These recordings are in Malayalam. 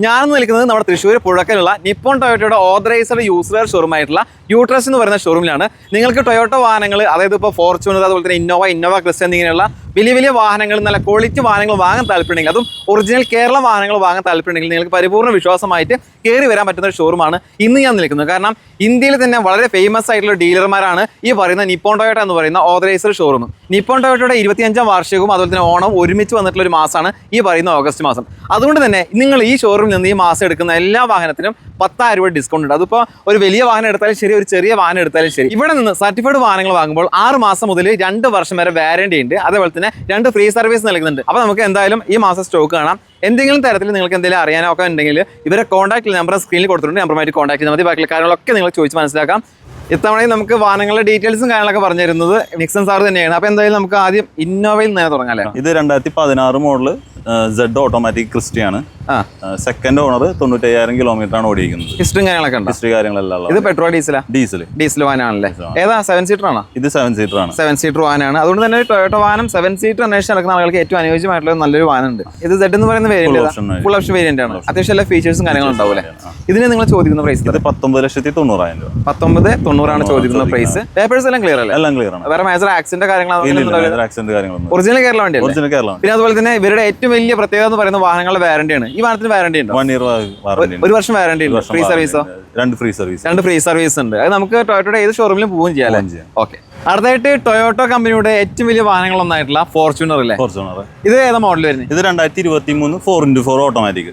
ഞാനെന്ന് നിൽക്കുന്നത് നമ്മുടെ തൃശ്ശൂർ പുഴക്കലുള്ള നിപ്പോൺ ടൊയോട്ടയുടെ ഓതറൈസ്ഡ് യൂസർ ഷോറൂം ആയിട്ടുള്ള യൂട്രസ് എന്ന് പറയുന്ന ഷോറൂമിലാണ് നിങ്ങൾക്ക് ടൊയോട്ട വാഹനങ്ങൾ അതായത് ഇപ്പോൾ ഫോർച്യൂണർ അതുപോലെ തന്നെ ഇന്നോവ ഇന്നോവ ക്രിസ്റ്റ എന്നിങ്ങനെയുള്ള വലിയ വലിയ വാഹനങ്ങൾ നല്ല ക്വാളിറ്റി വാഹനങ്ങൾ വാങ്ങാൻ താല്പര്യമുണ്ടെങ്കിൽ അതും ഒറിജിനൽ കേരള വാഹനങ്ങൾ വാങ്ങാൻ താല്പര്യമുണ്ടെങ്കിൽ നിങ്ങൾക്ക് പരിപൂർണ വിശ്വാസമായിട്ട് കയറി വരാൻ പറ്റുന്ന ഒരു ഷോറൂമാണ് ഇന്ന് ഞാൻ നിൽക്കുന്നത്. കാരണം ഇന്ത്യയിൽ തന്നെ വളരെ ഫേമസ് ആയിട്ടുള്ള ഡീലർമാരാണ് ഈ പറയുന്ന നിപ്പോൺ ടൊയോട്ട എന്ന് പറയുന്ന ഓതറൈസ്ഡ് ഷോറൂം നിപ്പോൺ ടൊയോട്ടയുടെ ഇരുപത്തിയഞ്ചാം വാർഷികവും അതുപോലെ തന്നെ ഓണം ഒരുമിച്ച് വന്നിട്ടുള്ള ഒരു മാസമാണ് ഈ പറയുന്ന ഓഗസ്റ്റ് മാസം. അതുകൊണ്ട് തന്നെ നിങ്ങൾ ഈ ഷോറൂമിൽ നിന്ന് ഈ മാസം എടുക്കുന്ന എല്ലാ വാഹനത്തിനും പത്തായിരം രൂപ ഡിസ്കൗണ്ട് ഉണ്ട്. അതിപ്പോൾ ഒരു വലിയ വാഹനം എടുത്താലും ശരി ഒരു ചെറിയ വാഹനം എടുത്താലും ശരി. ഇവിടെ നിന്ന് സർട്ടിഫൈഡ് വാഹനങ്ങൾ വാങ്ങുമ്പോൾ ആറ് മാസം മുതൽ രണ്ട് വർഷം വരെ വാരണ്ടി ഉണ്ട്. അതേപോലെ തന്നെ രണ്ട് ഫ്രീ സർവീസ് നൽകുന്നുണ്ട്. അപ്പോൾ നമുക്ക് എന്തായാലും ഈ മാസം സ്റ്റോക്ക് കാണാം. എന്തെങ്കിലും തരത്തിൽ നിങ്ങൾക്ക് എന്തെങ്കിലും അറിയാനോ ഒക്കെ ഉണ്ടെങ്കിൽ ഇവരെ കോൺടാക്ട് നമ്പർ സ്ക്രീനിൽ കൊടുത്തിട്ടുണ്ട്. നമ്പറുമായിട്ട് കോൺടാക്ട് ചെയ്താൽ മതി. ബാക്കിയുള്ള കാര്യങ്ങളൊക്കെ നിങ്ങൾ ചോദിച്ച് മനസ്സിലാക്കാം. ഇത്തവണയും നമുക്ക് വാഹനങ്ങളുടെ ഡീറ്റെയിൽസും കാര്യങ്ങളൊക്കെ പറഞ്ഞു തരുന്നത് നിക്സൺ സാർ തന്നെയാണ്. അപ്പോൾ എന്തായാലും നമുക്ക് ആദ്യം ഇന്നോവയിൽ നിന്ന് തുടങ്ങാം ഇത് രണ്ടായിരത്തി പതിനാറ് മോഡൽ സെഡ് ഓട്ടോമാറ്റിക് ക്രിസ്റ്റിയാണ്. ആ. സെക്കൻഡ് ഓണർ തൊണ്ണൂറ്റയ്യായിരം കിലോമീറ്റർ ആണ് ഓടിയിരിക്കുന്നത്. ഹിസ്റ്ററി കാര്യങ്ങളൊക്കെ ഉണ്ട്? ഹിസ്റ്ററി കാര്യങ്ങളെല്ലാം ഇത് പെട്രോൾ ഡീസലാ ഡീസൽ ഡീസൽ വാനാണല്ലേ? ഏതാ? സെവൻ സീറ്റർ ആണോ? ഇത് സെവൻ സീറ്റർ ആണ്. സെവൻ സീറ്റർ വാനാണ്. അതുകൊണ്ട് തന്നെ ടൊയോട്ട വാനം സെവൻ സീറ്റർ അന്വേഷിച്ച് നടക്കുന്ന ആളുകൾക്ക് ഏറ്റവും അനുയോജ്യമായിട്ടുള്ള നല്ലൊരു വാനുണ്ട് ഇത് സെഡ് എന്ന് പറയുന്ന വേരിയന്റ് ഫുൾ ഓപ്ഷൻ വേരിയന്റ് ആണ്. അത്യാവശ്യം എല്ലാ ഫീച്ചേഴ്സും കാര്യങ്ങളും ഉണ്ടാവില്ലേ ഇതിന് നിങ്ങൾ ചോദിക്കുന്ന പ്രൈസ് ഇത് പത്തൊമ്പത് ലക്ഷത്തി തൊണ്ണൂറായിരം രൂപ. പത്തൊമ്പത് തൊണ്ണൂറാണ് ചോദിക്കുന്ന പ്രൈസ് പേപ്പേഴ്സ് എല്ലാം ക്ലിയർ അല്ലേ? എല്ലാം ക്ലിയർ ആണ്. വേറെ മേജർ ആക്സിഡന്റ് കാര്യങ്ങളാണ് ഒറിജിനൽ കേരള വേണ്ടി ഒറിജിനൽ കേരള പിന്നെ അതുപോലെ തന്നെ ഇവരുടെ ഏറ്റവും വലിയ പ്രത്യേകത എന്ന് പറയുന്ന വാഹനങ്ങളുടെ വാറണ്ടി ആണ്. ഈ വാഹനത്തിന് വാറണ്ടി ഉണ്ടോ? വൺ ഇയർ ഒരു വർഷം വാറണ്ടി ഉണ്ട്. ഫ്രീ സർവീസോ രണ്ട് ഫ്രീ സർവീസ് രണ്ട് ഫ്രീ സർവീസ് ഉണ്ട്. അത് നമുക്ക് ടൊയോട്ടയുടെ ഏത് ഷോറൂമിലും പോവുകയും ചെയ്യാം പോവുകയും ചെയ്യാം. ഓക്കെ അടുത്തായിട്ട് ടൊയോട്ടോ കമ്പനിയുടെ ഏറ്റവും വലിയ വാഹനങ്ങളൊന്നായിട്ടുള്ള ഫോർച്യൂണർ അല്ലേ? ഫോർച്യൂണർ ഇത് ഏതാ മോഡൽ വരുന്നത്? ഇത് രണ്ടായിരത്തി ഇരുപത്തി മൂന്ന് four into four automatic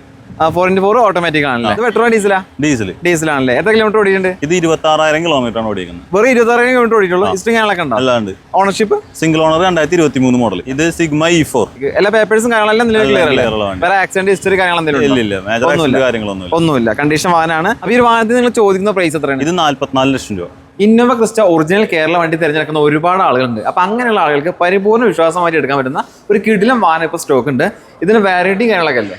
four into four automatic ആണല്ലേ? പെട്രോൾ ഡീസലാ ഡീസൽ ഡീസൽ ആണല്ലേ. എത്ര കിലോമീറ്റർ ഓടിയിട്ടുണ്ട്? ഇത് ഇരുപത്തി ആറായിരം കിലോമീറ്റർ ആണ് ഓടിക്കുന്നത് വെറും ഇരുപത്താറ് കിലോമീറ്റർ ഓടിയിട്ടുള്ളൂ. ഹിസ്റ്ററിംഗ് കാര്യങ്ങളൊക്കെ ഉണ്ടോ? അല്ലാണ്ട്. ഓണർഷിപ്പ് സിംഗിൾ ഓണർ രണ്ടായിരത്തി ഇരുപത്തി മൂന്ന് മോഡൽ ഇത് സിഗ്മ ഇ ഫോർ എല്ലാ പേപ്പേഴ്സും കാര്യങ്ങളെല്ലാം നിലവിൽ ക്ലിയർ അല്ലേ? വേറെ ആക്സിഡന്റ് ഹിസ്റ്ററി കാര്യങ്ങളൊന്നും ഒന്നുമില്ല. കണ്ടീഷൻ വാഹനമാണ് അപ്പൊ ഈ വാഹനത്തിന് നിങ്ങൾ ചോദിക്കുന്ന പ്രൈസ് എത്രയാണ്? ഇത് നാല്പത്തിനാല് ലക്ഷം രൂപ. ഇന്നോവ ക്രിസ്റ്റ ഒറിജിനൽ കേരള വണ്ടി തിരഞ്ഞെടുക്കുന്ന ഒരുപാട് ആളുകളുണ്ട്. അപ്പം അങ്ങനെയുള്ള ആളുകൾക്ക് പരിപൂർണ വിശ്വാസമായിട്ട് എടുക്കാൻ പറ്റുന്ന ഒരു കിടിലം വാഹനം ഇപ്പോൾ സ്റ്റോക്ക് ഉണ്ട്. ഇതിന് വാറണ്ടി കാര്യങ്ങളൊക്കെ അല്ലേ?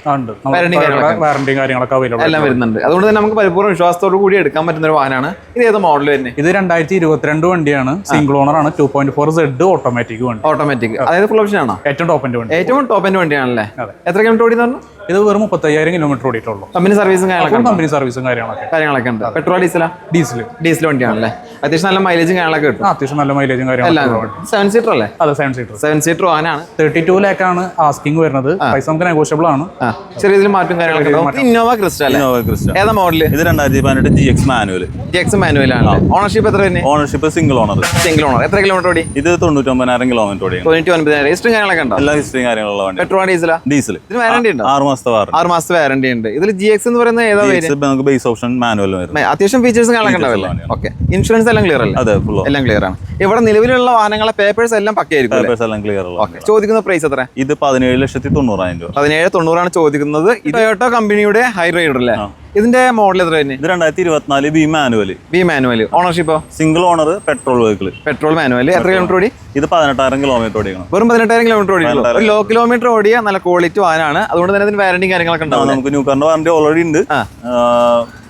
Warranty കാര്യങ്ങളൊക്കെ. എല്ലാം വരുന്നുണ്ട്. അതുകൊണ്ട് തന്നെ നമുക്ക് പരിപൂർണ വിശ്വാസത്തോടു കൂടി എടുക്കാൻ പറ്റുന്ന ഒരു വാഹനമാണ്. ഇത് ഏത് മോഡൽ തന്നെ ഇത് രണ്ടായിരത്തി ഇരുപത്തിരണ്ട് വണ്ടിയാണ് സിംഗിൾ ഓണർ ആണ്. Two point four Z automatic വണ്ടി. ഓട്ടോമാറ്റിക് അതായത് ഫുൾ ഓപ്ഷൻ ആണോ? ഏറ്റവും ടോപ്പിന്റെ വണ്ടി. ഏറ്റവും ടോപ്പ് എൻഡ് വണ്ടിയാണല്ലേ. എത്ര കിലോമീറ്റർ ഓടി പറഞ്ഞു? ഇത് വെറും മുപ്പത്തയ്യായിരം കിലോമീറ്റർ ഓടിയിട്ടുള്ളൂ. കമ്പനി സർവീസും കാര്യങ്ങളൊക്കെ കമ്പനി സർവീസും കാര്യങ്ങളൊക്കെ. കാര്യങ്ങളൊക്കെ ഉണ്ട്. പെട്രോൾ ഡീസലാ ഡീസൽ ഡീസൽ വണ്ടിയാണല്ലേ? അത്യാവശ്യം നല്ല മൈലേജും കാര്യങ്ങളൊക്കെ കിട്ടും. അത്യാവശ്യം നല്ല മൈലേജും കാര്യങ്ങളും സെവൻ സീറ്റർ അല്ലേ? അതെ സെവൻ സീറ്റർ സെവൻ സീറ്റർ വാനാണ് തേർട്ടി ടു ആണ് ആസ്കിങ് വരുന്നത്. പൈസ നമുക്ക് നെഗോഷ്യബിൾ ആണ്. ചെറിയ മാറ്റം. കാര്യങ്ങളൊക്കെ ഇന്നോവ ക്രിസ്റ്റ ഇന്നോവ ക്രിസ്റ്റ ഏതാ മോഡൽ ഇത് രണ്ടായിരത്തി പതിനെട്ട് G X manual G X manual ആണ്. ഓണർഷിപ്പ് എത്ര തന്നെ ownership single owner single owner എത്ര കിലോമീറ്റർ ഓടി? ഇത് തൊണ്ണൂറ്റൊമ്പതിനായിരം കിലോമീറ്റർ ഓടി തൊണ്ണൂറ്റി ഒൻപതിനായിരം ഹിസ്റ്ററി കാര്യങ്ങളൊക്കെ ഉണ്ടോ? എല്ലാ ഹിസ്റ്ററിയും കാര്യങ്ങളുള്ള വണ്ടി പെട്രോൾ ഡീസലാ ഡീസൽ ഇതിന് വാറണ്ടി ഉണ്ട്? ആറ് മാസത്തെ വാറണ്ടി ആറ് മാസത്തെ വാറണ്ടി ഉണ്ട്. ഇതിൽ ജി എക്സ് എന്ന് പറയുന്നത് ഏതാ നമുക്ക് ബേസ് ഓപ്ഷൻ മാനുവൽ വരുന്നത്. അത്യാവശ്യം ഫീച്ചേഴ്സ് കാര്യങ്ങളൊക്കെ ഉണ്ടാവില്ല? ഓക്കെ ഇൻഷുറൻസ് എല്ലാം ക്ലിയർ അല്ലേ? അതെ എല്ലാം ക്ലിയർ ആണ്. ഇവിടെ നിലവിലുള്ള വാഹനങ്ങളെ പേപ്പേഴ്സ് എല്ലാം പക്കയായിരിക്കും? പേപ്പേഴ്സ് എല്ലാം ക്ലിയർ ഓക്കെ ചോദിക്കുന്ന പ്രൈസ് എത്ര? ഇത് പതിനേഴ് ലക്ഷത്തി തൊണ്ണൂറായിരം രൂപ. പതിനേഴ് തൊണ്ണൂറാണ് ചോദിക്കുന്നത്. ഇത് ടൊയോട്ടോ കമ്പനിയുടെ ഹൈ റൈഡർ അല്ലേ? ഇതിന്റെ മോഡൽ എത്ര തന്നെ ഇത് രണ്ടായിരത്തി ഇരുപത്തിനാല് B manual B manual ഓണർഷിപ്പോ single owner petrol vehicle petrol manual എത്ര കിലോമീറ്റർ ഓടി? ഇത് പതിനെട്ടായിരം കിലോമീറ്റർ ഓടിക്കണം വെറും പതിനെട്ടായിരം കിലോമീറ്റർ ഓടിയാണ് ഒരു ലോ കിലോമീറ്റർ ഓടിയ നല്ല ക്വാളിറ്റി വാഹനമാണ് അതുകൊണ്ട് തന്നെ ഇതിന് വാറണ്ടി കാര്യങ്ങളൊക്കെ ഉണ്ടാവും നമുക്ക് ന്യൂ കാറിന്റെ വാറണ്ടി ഓൾറെഡി ഉണ്ട്.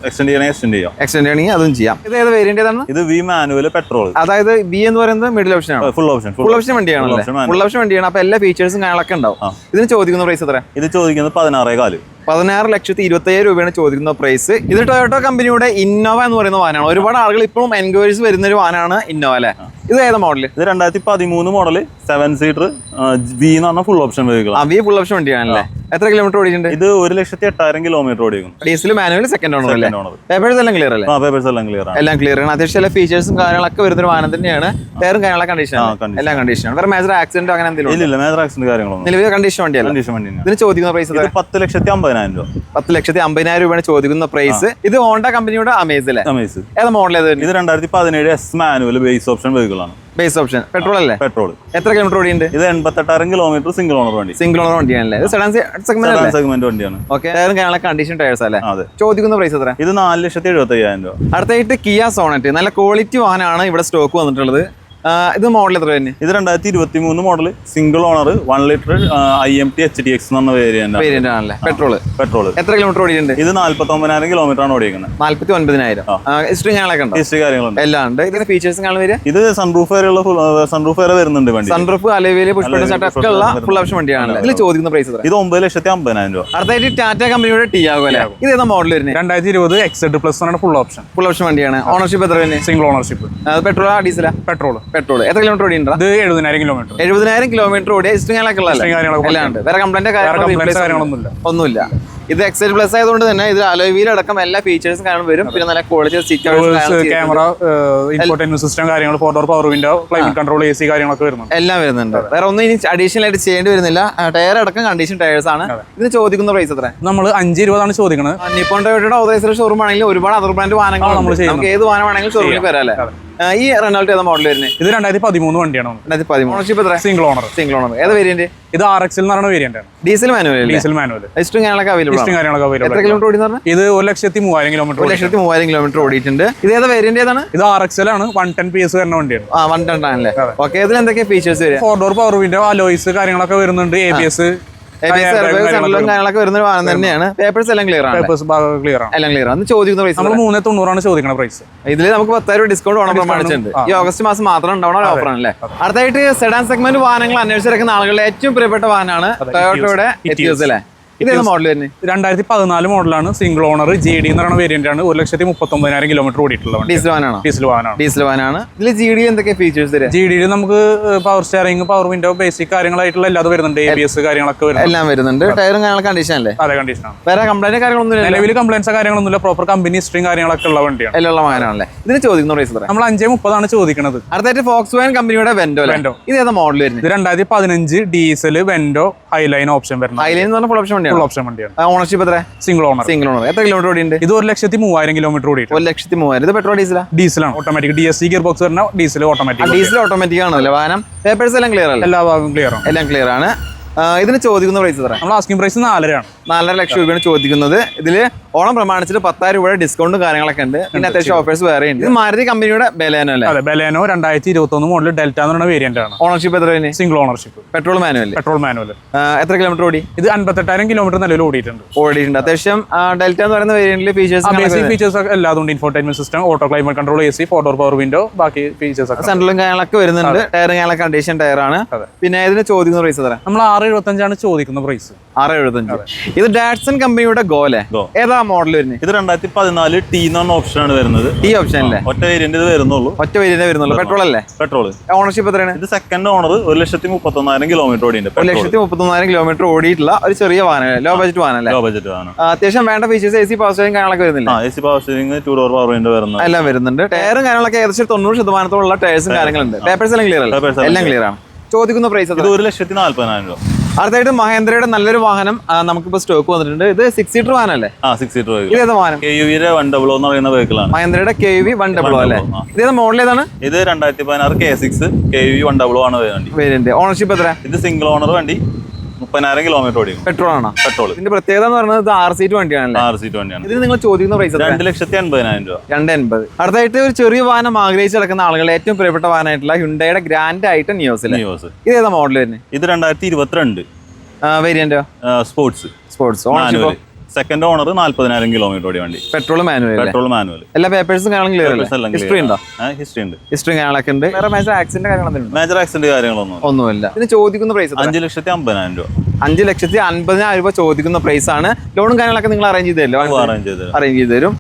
എക്സ്റ്റെൻഡ് ചെയ്യണമെങ്കിൽ എക്സ്റ്റെൻഡ് ചെയ്യാം. എക്സ്റ്റെൻഡ് ചെയ്യണമെങ്കിൽ അതും ചെയ്യാം. ഇത് ഏത് വേരിയന്റ് ഏതാണ്? ഇത് വി മാനുവൽ പെട്രോൾ അതായത് ബി എന്ന് പറയുന്നത് മിഡിൽ ഓപ്ഷൻ ആണ്. ഫുൾ ഓപ്ഷൻ ഫുൾ ഓപ്ഷൻ വണ്ടിയാണ് ഫുൾ ഓപ്ഷൻ വണ്ടിയാണ്. അപ്പൊ എല്ലാ ഫീച്ചേഴ്സും കാര്യങ്ങളൊക്കെ ഉണ്ടാവും. ഇതിന് ചോദിക്കുന്ന പ്രൈസ് എത്ര ഇത് ചോദിക്കുന്നത് പതിനാറേ കാൽ. പതിനാറ് ലക്ഷത്തി ഇരുപത്തയ്യായിരം രൂപയാണ് ചോദിക്കുന്ന പ്രൈസ് ഇത് ടൊയോട്ടോ കമ്പനിയുടെ ഇന്നോവ എന്ന് പറയുന്ന വാനാണ് ഒരുപാട് ആളുകൾ ഇപ്പോഴും എൻക്വയറീസ് വരുന്ന ഒരു വാനാണ് ഇന്നോവ അല്ലേ ഇത് ഏത് മോഡൽ ഇത് രണ്ടായിരത്തി പതിമൂന്ന് മോഡൽ സെവൻ സീറ്റർ വി എന്ന് പറഞ്ഞ ഫുൾ ഓപ്ഷൻ വെഹിക്കിൾ ആ വി ഫുൾ ഓപ്ഷൻ വണ്ടിയാണല്ലേ എത്ര കിലോമീറ്റർ ഓടിയിട്ടുണ്ട്? ഇത് ഒരു ലക്ഷത്തി എട്ടായിരം കിലോമീറ്റർ ഓടിക്കുന്നു ഡീസൽ മാനുവൽ സെക്കൻഡ് ഓണർ അല്ലേ? പേപ്പേഴ്സ് എല്ലാം ക്ലിയർ അല്ലേ? പേപ്പേഴ്സ് എല്ലാം ക്ലിയർ ആണ്. എല്ലാം ക്ലിയർ ആണ്. അത്യാവശ്യം എല്ലാ ഫീച്ചേഴ്സും കാര്യങ്ങളൊക്കെ വരുന്ന ഒരു വാഹനം തന്നെയാണ്. ടയറും കാര്യങ്ങളൊക്കെ കണ്ടീഷൻ. എല്ലാം കണ്ടീഷൻ വേറെ മേജർ ആക്സിഡന്റ് അങ്ങനെ എന്തെങ്കിലും ഇല്ല മേജർ ആക്സിഡന്റ് കാര്യങ്ങളൊന്നും നിലവിൽ കണ്ടീഷൻ വണ്ടിയാണ് കണ്ടീഷൻ വണ്ടി. ഇതിന് ചോദിക്കുന്ന പ്രൈസ് പത്ത് ലക്ഷത്തി അമ്പതിനായിരം രൂപ. പത്ത് ലക്ഷത്തി അമ്പതിനായിരം രൂപയാണ് ചോദിക്കുന്ന പ്രൈസ് ഇത് ഹോണ്ട കമ്പനിയുടെ അമേസ് അല്ലേ? അമേസ് ഏതാ മോഡൽ ഇത് രണ്ടായിരത്തി പതിനേഴ് S manual base option vehicle ആണ്. ബേസ് ഓപ്ഷൻ പെട്രോൾ അല്ലേ? പെട്രോൾ എത്ര കിലോമീറ്റർ ഓടിയുണ്ട് ഇത് എൺപത്തെട്ടായിരം കിലോമീറ്റർ സിംഗിൾ ഓണർ വണ്ടി. സിംഗിൾ ഓണർ വണ്ടിയാണല്ലേ? സെഡാൻ സെഗ്മെന്റ് സെഗ്മെന്റ് വണ്ടിയാണ്. ഓക്കെ ടയറും കണ്ടീഷൻ ടയേഴ്സ് അല്ലേ? അതെ. ചോദിക്കുന്ന പ്രൈസ് എത്ര? ഇത് നാല് ലക്ഷത്തി എഴുപത്തി അയ്യായിരം രൂപ. അടുത്തായിട്ട് കിയ സോണറ്റ് നല്ല ക്വാളിറ്റി വാഹനമാണ് ഇവിടെ സ്റ്റോക്ക് വന്നിട്ടുള്ളത്. ഇത് മോഡൽ എത്ര തന്നെ ഇത് രണ്ടായിരത്തി ഇരുപത്തി മൂന്ന് model single owner one litre I M T H D X എന്ന് പറഞ്ഞ വേരിയന്റ് വേരിയന്റ് ആണല്ലേ? പെട്രോൾ പെട്രോൾ എത്ര കിലോമീറ്റർ ഓടിയിട്ടുണ്ട്? ഇത് നാല്പത്തി ഒമ്പതിനായിരം കിലോമീറ്റർ ആണ് ഓടിക്കുന്നത് നാല്പത്തി ഒൻപതിനായിരം ഹിസ്റ്ററി ഞങ്ങളൊക്കെ ഉണ്ട്? ഹിസ്റ്ററി കാര്യങ്ങളുണ്ട്. എല്ലാം ഉണ്ട്. ഇതിന്റെ ഫീച്ചേഴ്സ് കാണാൻ വരിക? ഇത് സൺറൂഫ് വരെയുള്ള സൺറൂഫ് വരെ വരുന്നുണ്ട് വണ്ടി. സൺറൂഫ് അലവേൽ പുഷ്പ Alloy, ഒക്കെ ഉള്ള ഫുൾ ഓപ്ഷൻ വണ്ടിയാണ്. ഇതിൽ ചോദിക്കുന്ന പ്രൈസ് ഇത് ഒമ്പത് ലക്ഷത്തി അമ്പതിനായിരം രൂപ. അടുത്തായിട്ട് ടാറ്റ കമ്പനിയുടെ ടി ടിയാഗോ അല്ലേ? ഇത് ഏതാ മോഡൽ വരുന്നത് രണ്ടായിരത്തി ഇരുപത് എക്സെഡ് പ്ലസ് ആണ് ഫുൾ ഓപ്ഷൻ ഫുൾ ഓപ്ഷൻ വണ്ടിയാണ്. ഓണർഷിപ്പ് എത്ര സിംഗിൾ ഓണർഷിപ്പ് പെട്രോളാ ഡീസലാ പെട്രോൾ പെട്രോൾ എത്ര കിലോമീറ്റർ ഓടിയുണ്ടോ ഇത് എഴുപതിനായിരം കിലോമീറ്റർ എഴുപതിനായിരം കിലോമീറ്റർ ഓടിയ ഹിസ്റ്ററി കാണാനൊക്കെ ഉള്ളതല്ലേ History കാര്യങ്ങളൊക്കെ എല്ലാം വേറെ കംപ്ലൈന്റ് കാര്യങ്ങളൊന്നുമില്ല. ഒന്നുമില്ല. ഇത് എക്സൽ പ്ലസ് ആയതുകൊണ്ട് തന്നെ ഇത് അലോവിയിൽ അടക്കം എല്ലാ ഫീച്ചേഴ്സും കാണാൻ വരും. പിന്നെ നല്ല ക്വാളിറ്റി ക്യാമറ ഇമ്പോർട്ടന്റ് സിസ്റ്റം കാര്യങ്ങൾ door power window climate control A C കാര്യങ്ങളൊക്കെ വരുന്നുണ്ട്. എല്ലാം വരുന്നുണ്ട്. വേറെ ഒന്നും ഇനി അഡീഷണൽ ആയിട്ട് ചെയ്യേണ്ടി വരുന്നില്ല. ടയർ അടക്കം കണ്ടീഷൻ ടയേഴ്സ് ആണ്. ഇത് ചോദിക്കുന്ന പ്രൈസ് എത്ര നമ്മൾ അഞ്ച് ഇരുപതാണ് ചോദിക്കുന്നത് നിപ്പോൺ ടൊയോട്ടയുടെ ഓതറൈസർ ഷോറൂം ആണെങ്കിലും ഒരുപാട് അതർ ബ്രാൻഡ് വാഹനങ്ങൾ നമ്മൾ ചെയ്യും നമുക്ക് ഏത് വാഹനമാണെങ്കിലും ഷോറൂമിൽ വരാം അല്ലേ? ഈ റെനോൾട്ട് ഏതാ മോഡൽ വരുന്നത് ഇത് രണ്ടായിരത്തി പതിമൂന്ന് വണ്ടിയാണ്. രണ്ടായിരത്തി പതിമൂന്ന്. ഓണർഷിപ്പ് എത്ര സിംഗിൾ ഓണർ സിംഗിൾ ഓണർ ഏത് വേരിയന്റ് ഇത് ആർ എക്സിൽ എന്ന് പറയുന്ന വേരിയന്റ് ആണ്. ഡീസൽ മാനുവൽ ഡീസൽ മാനുവൽ ഹിസ്റ്ററും കാര്യങ്ങളൊക്കെ അവൈലബിൾ ലിസ്റ്റും കാര്യങ്ങളൊക്കെ അവൈലബിൾ എത്ര കിലോമീറ്റർ ഓടി പറഞ്ഞാൽ ഇത് ഒരു ലക്ഷത്തി മൂവായിരം കിലോമീറ്റർ ഒരു ലക്ഷത്തി മൂവായിരം കിലോമീറ്റർ ഓടിയിട്ടുണ്ട്. ഇത് ഏതാ വേരിയന്റ് ഏതാണ്? ഇത് ആർ എക്സൽ ആണ് വൺ ടെൻ പി എസ് വരുന്ന വണ്ടിയാണ്. ആ വൺ ടെൻ ആണല്ലേ ഓക്കെ ഇതിൽ എന്തൊക്കെ ഫീച്ചേഴ്സ് വരും four door power window alloys കാര്യങ്ങളൊക്കെ വരുന്നുണ്ട്. എ ബി എസ് കാര്യങ്ങളൊക്കെ വരുന്ന വാഹനം തന്നെയാണ്. പേപ്പേഴ്സ് എല്ലാം ക്ലിയർ ആണ്. പേപ്പേഴ്സ് ക്ലിയർ ആണ്. എല്ലാം ക്ലിയർ ആണ്. അന്ന് ചോദിക്കുന്ന പ്രൈസ് നമ്മൾ മൂന്ന് തൊണ്ണൂറാണ് ചോദിക്കുന്ന പ്രൈസ് ഇതിൽ നമുക്ക് പത്തായിരം രൂപ ഡിസ്കൗണ്ട് ഓണം പ്രമാണിച്ചിട്ടുണ്ട്. ഈ ഓഗസ്റ്റ് മാസം മാത്രം ഉണ്ടാവുന്ന ഒരു ഓഫറാണ് അല്ലേ അടുത്തായിട്ട് സെഡാൻ സെഗ്മെന്റ് വാഹനങ്ങൾ അന്വേഷിച്ചിരിക്കുന്ന ആളുകളുടെ ഏറ്റവും പ്രിയപ്പെട്ട വാഹനമാണ് ടൊയോട്ടോയുടെ എത്തിയോസ് അല്ലേ? ഇതേത് മോഡൽ തന്നെ രണ്ടായിരത്തി പതിനാല് മോഡലാണ് സിംഗിൾ ഓണർ ജി ഡി എന്ന് പറയുന്ന വേരിയന്റ് ആണ്. ഒരു ലക്ഷത്തി മുപ്പത്തൊമ്പതിനായിരം കിലോമീറ്റർ ഓടിയിട്ടുള്ള വണ്ടി. ഡീസൽ വാനാണ് ഡീസൽ വാനാണ് ഡീസൽ വാനാണ് ഇതിൽ ജി ഡി എന്തൊക്കെ ഫീച്ചേഴ്സ് തരാം? ജി ഡിയിൽ നമുക്ക് power steering power window basic കാര്യങ്ങളായിട്ടുള്ള എല്ലാതും വരുന്നുണ്ട്. എ ബി എസ് കാര്യങ്ങളൊക്കെ വരുന്നുണ്ട്. എല്ലാം വരുന്നുണ്ട്. ടയറും കാര്യങ്ങൾ കണ്ടീഷൻ അല്ലേ? അതെ കണ്ടീഷൻ ആണ്. വേറെ കംപ്ലൈന്റ് കാര്യങ്ങളൊന്നും ഇല്ല നിലവിൽ കംപ്ലൈൻസ് കാര്യങ്ങളൊന്നുമില്ല. പ്രോപ്പർ കമ്പനി ഹിസ്റ്ററിയും കാര്യങ്ങളൊക്കെ ഉള്ള വണ്ടിയാണ്. എല്ലാം വാഹനമാണല്ലേ ഇതിന് ചോദിക്കുന്ന പ്രൈസ് നമ്മൾ അഞ്ചേ മുപ്പതാണ് ചോദിക്കുന്നത് അടുത്തായിട്ട് ഫോക്സ് വാൻ കമ്പനിയുടെ വെൻഡോ വെൻഡോ ഇത് ഏതാ മോഡൽ വരുന്നത് ഇത് രണ്ടായിരത്തി പതിനഞ്ച് ഡീസൽ വെൻഡോ ഹൈലൈൻ ഓപ്ഷൻ വരുന്നത്. ഹൈലൈൻ എന്ന് പറഞ്ഞ ഫുൾ ഓപ്ഷൻ ഫുൾ ഓപ്ഷൻ വണ്ടിയാണ്. ഓണർഷിപ്പ് എത്ര സിംഗിൾ ഓണർ സിംഗിൾ ഓണർ എത്ര കിലോമീറ്റർ ഓടിയുണ്ട് ഇത് ഒരു ലക്ഷത്തി മൂവായിരം കിലോമീറ്റർ ഓടി ഒരു ലക്ഷത്തി മൂവായിരം. ഇത് പെട്രോൾ ഡീസലാ ഡീസലാണ് automatic D S C gearbox വരുന്ന ഡീസൽ ഓട്ടോമാറ്റിക് ഡീസൽ ഓട്ടോമാറ്റിക് ആണല്ലോ? വാഹനം? പേപ്പേഴ്സ് എല്ലാം ക്ലിയർ അല്ല? എല്ലാ ഭാഗവും ക്ലിയർ ആണ്. എല്ലാം ക്ലിയർ ആണ്. ഇതിന് ചോദിക്കുന്ന പ്രൈസ് എത്ര നമ്മൾ ആസ്കിംഗ് പ്രൈസ് നാലരയാണ്. നാലര ലക്ഷം രൂപയാണ് ചോദിക്കുന്നത്. ഇതിൽ ഓണം പ്രമാണിച്ചിട്ട് പത്തായിരം രൂപയുടെ ഡിസ്കൗണ്ടും കാര്യങ്ങളൊക്കെ ഉണ്ട്. പിന്നെ അത്യാവശ്യം ഓഫേഴ്സ് വേറെ ഉണ്ട്. ഇത് മാരുതി കമ്പനിയുടെ ബലേനോ അല്ലേ? അതെ ബലേനോ രണ്ടായിരത്തി ഇരുപത്തി ഒന്ന് മോഡൽ ഡെൽറ്റ എന്ന് പറയുന്ന വേരിയന്റ് ആണ്. ഓണർഷിപ്പ് എത്ര single ownership petrol manual petrol manual എത്ര കിലോമീറ്റർ ഓടി? ഇത് അൻപത്തെട്ടായിരം കിലോമീറ്റർ നിലവിൽ ഓടിയിട്ടുണ്ട്. ഓടിയിട്ടുണ്ട്. അത്യാവശ്യം ഡെൽറ്റ എന്ന് പറയുന്ന വേരിയന്റിൽ ഫീച്ചേഴ്സ് ബേസിക് ഫീച്ചേഴ്സ് ഒക്കെ എല്ലാതും ഉണ്ട് infotainment system auto climate control A C four door power window ബാക്കി ഫീച്ചേഴ്സ് ഒക്കെ. സെൻട്രലും കാര്യങ്ങളൊക്കെ വരുന്നുണ്ട്. ടയറും കാര്യങ്ങളൊക്കെ കണ്ടീഷൻ ടയറാണ് ആണ്. പിന്നെ ഇതിന് ചോദിക്കുന്ന പ്രൈസ് എത്ര നമ്മൾ ആറ് എഴുപത്തഞ്ചാണ് ചോദിക്കുന്ന പ്രൈസ് ആറ് എഴുപത്തഞ്ച്. ഇത് ഡാറ്റ്സൺ കമ്പനിയുടെ ഗോലെ ഏതാ മോഡൽ വരുന്നത് ഇത് രണ്ടായിരത്തി പതിനാല് ടി എന്ന് ഓപ്ഷൻ ആണ് വരുന്നത്. ഈ ഓപ്ഷൻ അല്ലേ? ഒറ്റ വേരിയന്റ് വരുന്നുള്ളൂ. ഒറ്റ വേരിയന്റ് വരുന്നുള്ളൂ. പെട്രോൾ അല്ലേ? പെട്രോൾ ഓണർഷിപ്പ് എത്രയാണ്? ഇത് സെക്കൻഡ് ഓണർ ഒരു ലക്ഷത്തി മുപ്പത്തൊന്നായിരം കിലോമീറ്റർ ഓടിയുണ്ട് ഒരു ലക്ഷത്തി മുപ്പത്തൊന്നായിരം കിലോമീറ്റർ ഓടിയിട്ടുള്ള ഒരു ചെറിയ വാഹനം ലോ ബജറ്റ് വാഹനം ലോ ബജറ്റ് വാഹനം. അത്യാവശ്യം വേണ്ട features A C power steering കാര്യങ്ങളൊക്കെ വരുന്നില്ല? A C power steering two door power window വരുന്നത്. എല്ലാം വരുന്നുണ്ട്. ടയറും കാര്യങ്ങളൊക്കെ ഏകദേശം തൊണ്ണൂറ് ശതമാനത്തോളം ടയർസും കാര്യങ്ങളുണ്ട്. പേപ്പേഴ്സ് എല്ലാം ക്ലിയർ അല്ല? എല്ലാം ക്ലിയർ ആണ്. ചോദിക്കുന്ന പ്രൈസ് ഇത് ഒരു ലക്ഷത്തി നാല്പതിനായിരം രൂപ. അടുത്തായിട്ട് മഹേന്ദ്രയുടെ നല്ലൊരു വാഹനം നമുക്കിപ്പോ സ്റ്റോക്ക് വന്നിട്ടുണ്ട്. ഇത് സിക്സ് സീറ്റർ വാഹനല്ലേ ആ സിക്സ് സീറ്റർ വാഹനം? കെ വൺ ഡബിൾ എന്ന് പറയുന്ന വെഹിക്കിളാണ് മഹേന്ദ്രയുടെ കെ വി വൺ ഡബിൾ അല്ലേ? ഇത് ഇതേതാ മോഡൽ ഏതാണ്? ഇത് രണ്ടായിരത്തി പതിനാറ് K six K U one double ആണ് വണ്ടി. വേരിയന്റ് ഓണർഷിപ്പ് എത്ര ഇത് സിംഗിൾ ഓണർ വണ്ടി. മുപ്പതിനായിരം കിലോമീറ്റർ ഓടിക്കും പെട്രോൾ ആണ് പെട്രോൾ ഇതിന്റെ പ്രത്യേകത എന്ന് പറയുന്നത് ഇത് ആറ് സീറ്റ് വണ്ടിയാണല്ലേ? ആറ് സീറ്റ് വണ്ടിയാണ്. ഇതിന് നിങ്ങൾ ചോദിക്കുന്ന പ്രൈസ് രണ്ട് ലക്ഷത്തി അൻപതിനായിരം രൂപ. രണ്ട് എൺപത് അടുത്തായിട്ട് ഒരു ചെറിയ വാഹനം ആഗ്രഹിച്ച് നടക്കുന്ന ആളുകളുടെ ഏറ്റവും പ്രിയപ്പെട്ട വാഹനമായിട്ടുള്ള ഹുണ്ടയുടെ ഗ്രാൻഡ് ആയിട്ട് ന്യൂസ് ന്യൂസ് ഇത് ഏതാ മോഡൽ വരുന്നത് ഇത് രണ്ടായിരത്തി ഇരുപത്തിരണ്ട്. വേരിയന്റോ sports sports ownership second owner നാല്പതിനായിരം കിലോമീറ്റർ ഓടി വണ്ടി. പെട്രോൾ മാനുവൽ പെട്രോൾ മാനുവൽ എല്ലാ പേപ്പേഴ്സും കാണാൻ ക്ലിയർ അല്ലേ? ഹിസ്റ്ററി ഉണ്ടോ? ഹിസ്റ്ററി ഉണ്ട്. ഹിസ്റ്ററി കാണാനൊക്കെ ഉണ്ട്. വേറെ മേജർ ആക്സിഡന്റ് കാര്യങ്ങളൊന്നും മേജർ ആക്സിഡന്റ് കാര്യങ്ങളൊന്നും ഒന്നുമില്ല. ഇത് ചോദിക്കുന്ന പ്രൈസ് അഞ്ച് ലക്ഷത്തി അമ്പതിനായിരം രൂപ. അഞ്ച് ലക്ഷത്തി അൻപതിനായിരം രൂപ ചോദിക്കുന്ന പ്രൈസ് ആണ്. ലോണും കാര്യങ്ങളൊക്കെ നിങ്ങൾ അറേഞ്ച് ചെയ്ത് തരുമല്ലോ അറേഞ്ച് ചെയ്തു അറേഞ്ച് ചെയ്ത് തരും.